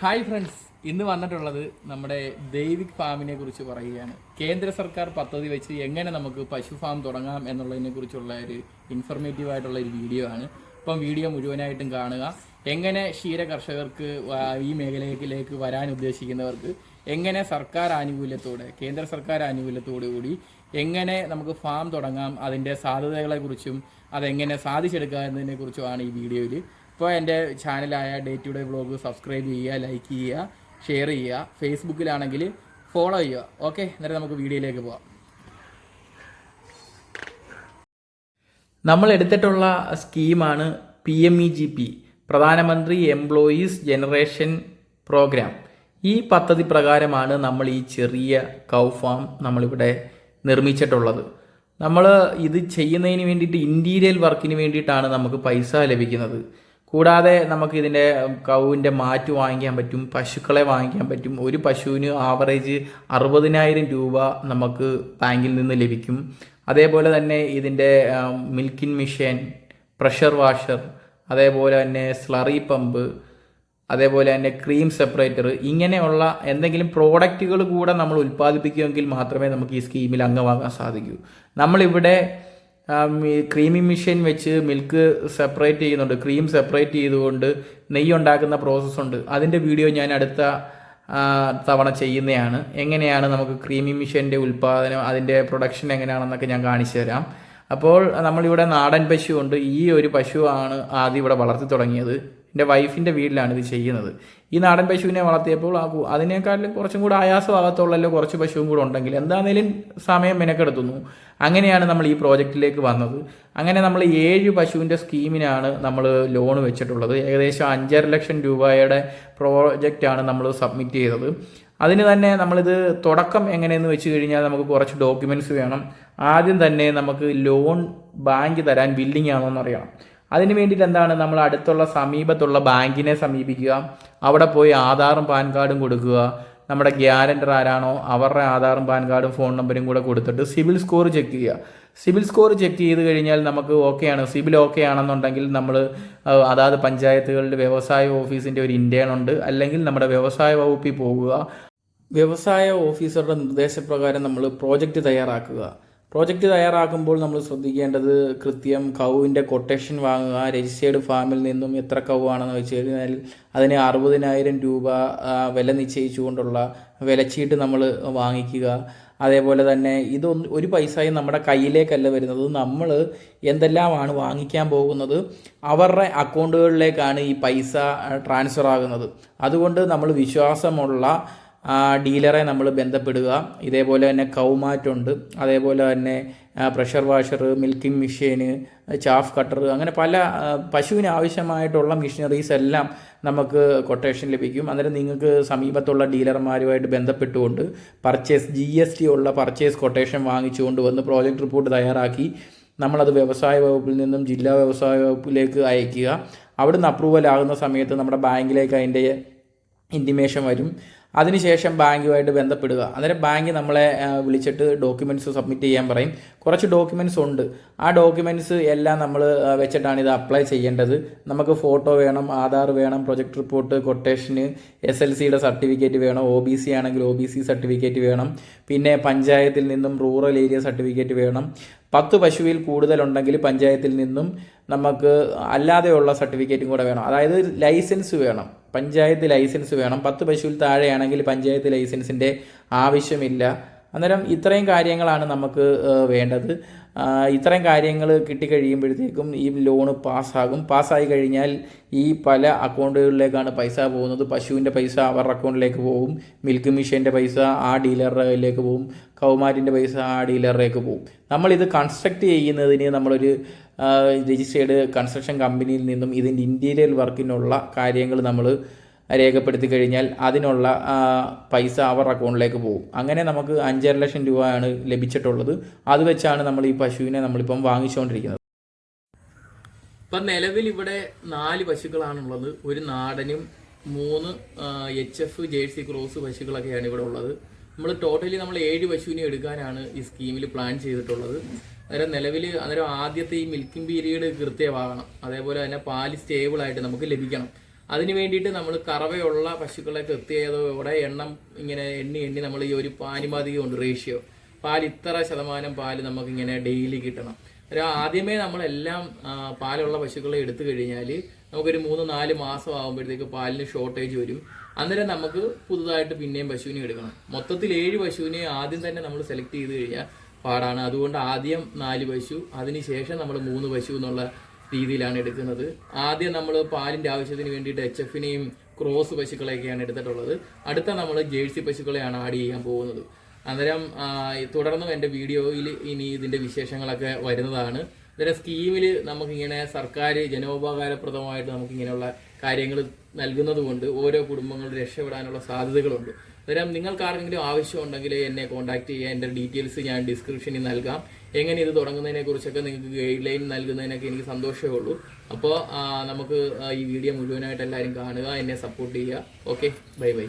Hi friends ഇന്ന് വന്നിട്ടുള്ളത് നമ്മുടെ ദൈവിക് ഫാമിനെ കുറിച്ച് പറയുകയാണ്. കേന്ദ്ര സർക്കാർ പദ്ധതി വെച്ച് എങ്ങനെ നമുക്ക് പശു ഫാം തുടങ്ങാം എന്നുള്ളതിനെ കുറിച്ചുള്ള ഒരു ഇൻഫർമേറ്റീവ് ആയിട്ടുള്ള ഒരു വീഡിയോ ആണ്. അപ്പം വീഡിയോ മുഴുവനായിട്ടും കാണുക. എങ്ങനെ ക്ഷീര കർഷകർക്ക് ഈ മേഖലയിലേക്ക് വരാൻ ഉദ്ദേശിക്കുന്നവർക്ക് എങ്ങനെ സർക്കാർ ആനുകൂല്യത്തോടെ കേന്ദ്ര സർക്കാർ ആനുകൂല്യത്തോടു കൂടി എങ്ങനെ നമുക്ക് ഫാം തുടങ്ങാം അതിന്റെ സാധ്യതകളെക്കുറിച്ചും അതെങ്ങനെ സാധിച്ചെടുക്കുക എന്നതിനെ കുറിച്ചുമാണ് ഈ വീഡിയോയിൽ ഇപ്പോൾ എന്റെ ചാനലായ day to day vlog subscribe ചെയ്യുക ലൈക്ക് ചെയ്യുക ഷെയർ ചെയ്യുക ഫേസ്ബുക്കിലാണെങ്കിൽ ഫോളോ ചെയ്യുക. ഓക്കെ എന്നിട്ട് നമുക്ക് വീഡിയോയിലേക്ക് പോവാം. നമ്മൾ എടുത്തിട്ടുള്ള സ്കീമാണ് P M E G P പ്രധാനമന്ത്രി എംപ്ലോയീസ് ജനറേഷൻ പ്രോഗ്രാം ഈ പദ്ധതി പ്രകാരമാണ് നമ്മൾ ഈ ചെറിയ കൗ ഫാം നമ്മളിവിടെ നിർമ്മിച്ചിട്ടുള്ളത്. നമ്മൾ ഇത് ചെയ്യുന്നതിന് വേണ്ടിയിട്ട് ഇന്റീരിയൽ വർക്കിന് വേണ്ടിയിട്ടാണ് നമുക്ക് പൈസ ലഭിക്കുന്നത്. കൂടാതെ നമുക്ക് ഇതിന്റെ കൗവിന്റെ മാറ്റ് വാങ്ങിക്കാൻ പറ്റും പശുക്കളെ വാങ്ങിക്കാൻ പറ്റും. ഒരു പശുവിന് ആവറേജ് അറുപതിനായിരം രൂപ നമുക്ക് ബാങ്കിൽ നിന്ന് ലഭിക്കും. അതേപോലെ തന്നെ ഇതിന്റെ മിൽക്കിൻ മിഷൻ പ്രഷർ വാഷർ അതേപോലെ തന്നെ സ്ലറി പമ്പ് അതേപോലെ തന്നെ ക്രീം സെപ്പറേറ്റർ ഇങ്ങനെയുള്ള എന്തെങ്കിലും പ്രോഡക്റ്റുകൾ കൂടെ നമ്മൾ ഉൽപ്പാദിപ്പിക്കുമെങ്കിൽ മാത്രമേ നമുക്ക് ഈ സ്കീമിൽ അംഗമാകാൻ സാധിക്കൂ. നമ്മളിവിടെ ക്രീമി മെഷീൻ വെച്ച് മിൽക്ക് സെപ്പറേറ്റ് ചെയ്യുന്നുണ്ട്. ക്രീം സെപ്പറേറ്റ് ചെയ്തുകൊണ്ട് നെയ്യ് ഉണ്ടാക്കുന്ന പ്രോസസ്സുണ്ട് അതിന്റെ വീഡിയോ ഞാൻ അടുത്ത തവണ ചെയ്യുന്നതാണ്. എങ്ങനെയാണ് നമുക്ക് ക്രീമി മെഷീന്റെ ഉൽപ്പാദനം അതിന്റെ പ്രൊഡക്ഷൻ എങ്ങനെയാണെന്നൊക്കെ ഞാൻ കാണിച്ചു തരാം അപ്പോൾ നമ്മളിവിടെ നാടൻ പശു ഉണ്ട്. ഈ ഒരു പശുവാണ് ആദ്യം ഇവിടെ വളർത്തി തുടങ്ങിയത്. എന്റെ വൈഫിന്റെ വീട്ടിലാണ് ഇത് ചെയ്യുന്നത്. ഈ നാടൻ പശുവിനെ വളർത്തിയപ്പോൾ അതിനേക്കാളും കുറച്ചും കൂടെ ആയാസമാകത്തുള്ളല്ലോ കുറച്ച് പശുവും കൂടെ ഉണ്ടെങ്കിൽ എന്താണേലും സമയം മെനക്കെടുത്തുന്നു. അങ്ങനെയാണ് നമ്മൾ ഈ പ്രോജക്റ്റിലേക്ക് വന്നത്. അങ്ങനെ നമ്മൾ ഏഴ് പശുവിന്റെ സ്കീമിനാണ് നമ്മൾ ലോൺ വെച്ചിട്ടുള്ളത്. ഏകദേശം അഞ്ചര ലക്ഷം രൂപയുടെ പ്രോജക്റ്റാണ് നമ്മൾ സബ്മിറ്റ് ചെയ്തത്. അതിന് തന്നെ നമ്മളിത് തുടക്കം എങ്ങനെയെന്ന് വെച്ച് കഴിഞ്ഞാൽ നമുക്ക് കുറച്ച് ഡോക്യുമെന്റ്സ് വേണം. ആദ്യം തന്നെ നമുക്ക് ലോൺ ബാങ്ക് തരാൻ ബില്ലിംഗ് ആണോ എന്നറിയണം അതിന് വേണ്ടിയിട്ട് എന്താണ്? നമ്മൾ അടുത്തുള്ള സമീപത്തുള്ള ബാങ്കിനെ സമീപിക്കുക. അവിടെ പോയി ആധാറും പാൻ കാർഡും കൊടുക്കുക. നമ്മുടെ ഗ്യാരണ്ടർ ആരാണോ അവരുടെ ആധാറും പാൻ കാർഡും ഫോൺ നമ്പരും കൂടെ കൊടുത്തിട്ട് സിവിൽ സ്കോർ ചെക്ക് ചെയ്യുക. സിവിൽ സ്കോർ ചെക്ക് ചെയ്ത് കഴിഞ്ഞാൽ നമുക്ക് ഓക്കെയാണ് സിവിൽ ഓക്കെ ആണെന്നുണ്ടെങ്കിൽ നമ്മൾ അതാത് പഞ്ചായത്തുകളുടെ വ്യവസായ ഓഫീസിന്റെ ഒരു ഇന്റേൺ ഉണ്ട്. അല്ലെങ്കിൽ നമ്മുടെ വ്യവസായ വകുപ്പിൽ പോകുക. വ്യവസായ ഓഫീസറുടെ നിർദ്ദേശപ്രകാരം നമ്മൾ പ്രോജക്റ്റ് തയ്യാറാക്കുക. പ്രോജക്റ്റ് തയ്യാറാക്കുമ്പോൾ നമ്മൾ ശ്രദ്ധിക്കേണ്ടത് കൃത്യം കൗവിന്റെ കൊട്ടേഷൻ വാങ്ങുക രജിസ്റ്റേർഡ് ഫാമിൽ നിന്നും എത്ര കൗവാണെന്ന് വെച്ച് കഴിഞ്ഞാൽ അതിന് അറുപതിനായിരം രൂപ വില നിശ്ചയിച്ചുകൊണ്ടുള്ള വിലച്ചീട്ട് നമ്മൾ വാങ്ങിക്കുക. അതേപോലെ തന്നെ ഇതൊന്നും ഒരു പൈസയും നമ്മുടെ കയ്യിലേക്കല്ല വരുന്നത്. നമ്മൾ എന്തെല്ലാമാണ് വാങ്ങിക്കാൻ പോകുന്നത് അവരുടെ അക്കൗണ്ടുകളിലേക്കാണ് ഈ പൈസ ട്രാൻസ്ഫർ ആകുന്നത്. അതുകൊണ്ട് നമ്മൾ വിശ്വാസമുള്ള ആ, ഡീലറെ നമ്മൾ ബന്ധപ്പെടുക. ഇതേപോലെ തന്നെ കൗമാറ്റുണ്ട്. അതേപോലെ തന്നെ pressure washer milking machine chaff cutter അങ്ങനെ പല പശുവിന് ആവശ്യമായിട്ടുള്ള മെഷീനറീസ് എല്ലാം നമുക്ക് കൊട്ടേഷൻ ലഭിക്കും. അന്നേരം നിങ്ങൾക്ക് സമീപത്തുള്ള ഡീലർമാരുമായിട്ട് ബന്ധപ്പെട്ടുകൊണ്ട് പർച്ചേസ് ജി എസ് ടി ഉള്ള പർച്ചേസ് കൊട്ടേഷൻ വാങ്ങിച്ചുകൊണ്ട് വന്ന് പ്രോജക്റ്റ് റിപ്പോർട്ട് തയ്യാറാക്കി നമ്മളത് വ്യവസായ വകുപ്പിൽ നിന്നും ജില്ലാ വ്യവസായ വകുപ്പിലേക്ക് അയക്കുക അവിടുന്ന് അപ്രൂവൽ ആകുന്ന സമയത്ത് നമ്മുടെ ബാങ്കിലേക്ക് അതിന്റെ ഇന്റിമേഷൻ വരും. അതിനുശേഷം ബാങ്കുമായിട്ട് ബന്ധപ്പെടുക. അന്നേരം ബാങ്ക് നമ്മളെ വിളിച്ചിട്ട് ഡോക്യുമെന്റ്സ് സബ്മിറ്റ് ചെയ്യാൻ പറയും. കുറച്ച് ഡോക്യുമെന്റ്സ് ഉണ്ട്. ആ ഡോക്യുമെന്റ്സ് എല്ലാം നമ്മൾ വെച്ചിട്ടാണ് ഇത് അപ്ലൈ ചെയ്യേണ്ടത്. നമുക്ക് ഫോട്ടോ വേണം ആധാർ വേണം പ്രൊജക്ട് റിപ്പോർട്ട് കൊട്ടേഷന് എസ് എൽ സിയുടെ സർട്ടിഫിക്കറ്റ് വേണം ഒ ബി സി ആണെങ്കിൽ ഒ ബി സി സർട്ടിഫിക്കറ്റ് വേണം. പിന്നെ പഞ്ചായത്തിൽ നിന്നും റൂറൽ ഏരിയ സർട്ടിഫിക്കറ്റ് വേണം. പത്ത് പശുവിൽ കൂടുതലുണ്ടെങ്കിൽ പഞ്ചായത്തിൽ നിന്നും നമുക്ക് അല്ലാതെയുള്ള സർട്ടിഫിക്കറ്റും കൂടെ വേണം. അതായത് ലൈസൻസ് വേണം. പഞ്ചായത്ത് ലൈസൻസ് വേണം. പത്ത് പശുവിൽ താഴെയാണെങ്കിൽ പഞ്ചായത്ത് ലൈസൻസിന്റെ ആവശ്യമില്ല. അന്നേരം ഇത്രയും കാര്യങ്ങളാണ് നമുക്ക് വേണ്ടത്. ഇത്രയും കാര്യങ്ങൾ കിട്ടിക്കഴിയുമ്പോഴത്തേക്കും ഈ ലോണ് പാസ്സാകും. പാസ്സായി കഴിഞ്ഞാൽ ഈ പല അക്കൗണ്ടുകളിലേക്കാണ് പൈസ പോകുന്നത്. പശുവിന്റെ പൈസ അവരുടെ അക്കൗണ്ടിലേക്ക് പോകും. മിൽക്ക് മിഷീന്റെ പൈസ ആ ഡീലറിലേക്ക് പോകും. കൗമാരിന്റെ പൈസ ആ ഡീലറിലേക്ക് പോകും. നമ്മളിത് കൺസ്ട്രക്ട് ചെയ്യുന്നതിന് നമ്മളൊരു രജിസ്റ്റേർഡ് കൺസ്ട്രക്ഷൻ കമ്പനിയിൽ നിന്നും ഇതിന്റെ ഇന്റീരിയൽ വർക്കിനുള്ള കാര്യങ്ങൾ നമ്മൾ രേഖപ്പെടുത്തി കഴിഞ്ഞാൽ അതിനുള്ള പൈസ അവർ അക്കൗണ്ടിലേക്ക് പോകും. അങ്ങനെ നമുക്ക് അഞ്ചര ലക്ഷം രൂപയാണ് ലഭിച്ചിട്ടുള്ളത്. അത് വെച്ചാണ് നമ്മൾ ഈ പശുവിനെ നമ്മളിപ്പം വാങ്ങിച്ചുകൊണ്ടിരിക്കുന്നത്. ഇപ്പം നിലവിൽ ഇവിടെ നാല് പശുക്കളാണുള്ളത്. ഒരു നാടനും മൂന്ന് എച്ച് എഫ് ജേഴ്സി ക്രോസ് പശുക്കളൊക്കെയാണ് ഇവിടെ ഉള്ളത്. നമ്മൾ ടോട്ടലി നമ്മൾ ഏഴ് പശുവിനെ എടുക്കാനാണ് ഈ സ്കീമിൽ പ്ലാൻ ചെയ്തിട്ടുള്ളത്. അന്നേരം നിലവിൽ അന്നേരം ആദ്യത്തെ ഈ മിൽക്കിംഗ് പീരീഡ് കൃത്യമാകണം. അതേപോലെ തന്നെ പാൽ സ്റ്റേബിൾ ആയിട്ട് നമുക്ക് ലഭിക്കണം. അതിന് വേണ്ടിയിട്ട് നമ്മൾ കറവയുള്ള പശുക്കളെ കൃത്യതയോടെ എണ്ണം ഇങ്ങനെ എണ്ണി എണ്ണി നമ്മൾ ഈ ഒരു പാനിമാതിക ഉണ്ട് റേഷ്യോ പാൽ ഇത്ര ശതമാനം പാൽ നമുക്ക് ഇങ്ങനെ ഡെയിലി കിട്ടണം. ഒരു ആദ്യമേ നമ്മളെല്ലാം പാലുള്ള പശുക്കളെ എടുത്തു കഴിഞ്ഞാൽ നമുക്കൊരു മൂന്ന് നാല് മാസം ആകുമ്പോഴത്തേക്ക് പാലിന് ഷോർട്ടേജ് വരും. അന്നേരം നമുക്ക് പുതുതായിട്ട് പിന്നെയും പശുവിനെ എടുക്കണം. മൊത്തത്തിൽ ഏഴ് പശുവിനെ ആദ്യം തന്നെ നമ്മൾ സെലക്ട് ചെയ്ത് കഴിഞ്ഞാൽ പാടാണ്. അതുകൊണ്ട് ആദ്യം നാല് പശു അതിനുശേഷം നമ്മൾ മൂന്ന് പശു എന്നുള്ള രീതിയിലാണ് എടുക്കുന്നത്. ആദ്യം നമ്മൾ പാലിന്റെ ആവശ്യത്തിന് വേണ്ടിയിട്ട് എച്ച് എഫിനെയും ക്രോസ് പശുക്കളെയൊക്കെയാണ് എടുത്തിട്ടുള്ളത്. അടുത്ത നമ്മൾ ജേഴ്സി പശുക്കളെയാണ് ആഡ് ചെയ്യാൻ പോകുന്നത്. അന്നേരം തുടർന്നും എന്റെ വീഡിയോയിൽ ഇനി ഇതിന്റെ വിശേഷങ്ങളൊക്കെ വരുന്നതാണ്. അന്നേരം സ്കീമിൽ നമുക്കിങ്ങനെ സർക്കാർ ജനോപകാരപ്രദമായിട്ട് നമുക്കിങ്ങനെയുള്ള കാര്യങ്ങൾ നൽകുന്നത് കൊണ്ട് ഓരോ കുടുംബങ്ങളും രക്ഷപ്പെടാനുള്ള സാധ്യതകളുണ്ട്. അന്നേരം നിങ്ങൾക്ക് ആർക്കെങ്കിലും ആവശ്യമുണ്ടെങ്കിൽ എന്നെ കോൺടാക്ട് ചെയ്യുക. എന്റെ ഡീറ്റെയിൽസ് ഞാൻ ഡിസ്ക്രിപ്ഷനിൽ നൽകാം. എങ്ങനെ ഇത് തുടങ്ങുന്നതിനെ കുറിച്ചൊക്കെ നിങ്ങൾക്ക് ഗൈഡ് ലൈൻ നൽകുന്നതിനൊക്കെ എനിക്ക് സന്തോഷമേ ഉള്ളൂ. അപ്പോൾ നമുക്ക് ഈ വീഡിയോ മുഴുവനായിട്ട് എല്ലാവരും കാണുക എന്നെ സപ്പോർട്ട് ചെയ്യുക. Okay bye bye